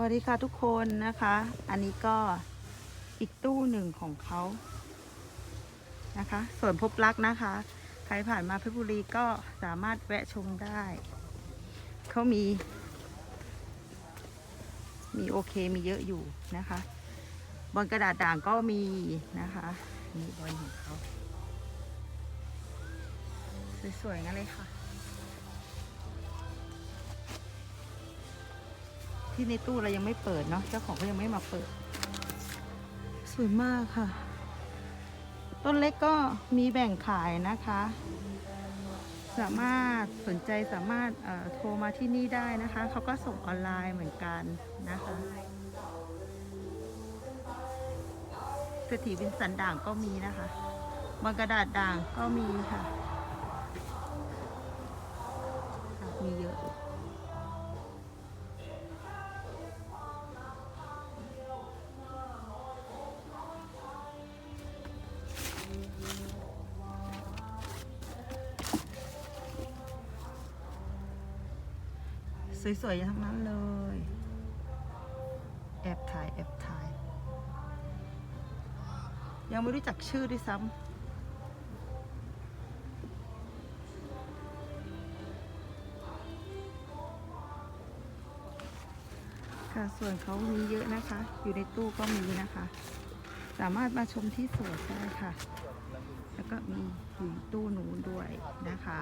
วัสดีค่ะทุกคนนะคะ อันนี้ก็อีกตู้หนึ่งของเขานะคะส่วนพบรักนะคะ ใครผ่านมาเพชรบุรีก็สามารถแวะชมได้ เขามี มีโอเคมีเยอะอยู่นะคะบนกระดาษด่างก็มีนะคะนี่บนของเขาสวยๆงั้นเลยค่ะ ที่ในตู้เรายังไม่เปิดเนาะเจ้าของก็ยังไม่มาเปิด สวยมากค่ะ ต้นเล็กก็มีแบ่งขายนะคะ สามารถสนใจสามารถโทรมาที่นี่ได้นะคะ เขาก็ส่งออนไลน์เหมือนกันนะคะเศรษฐีวินสันด่างก็มีนะคะบางกระดาษด่างก็มีค่ะ สวยๆทั้งนั้นเลย แอบถ่ายแอบถ่าย ยังไม่รู้จักชื่อด้วยซ้ำค่ะส่วนเขามีเยอะนะคะ อยู่ในตู้ก็มีนะคะ สามารถมาชมที่สวนได้ค่ะ แล้วก็มีอยู่ตู้นู้นด้วยนะคะ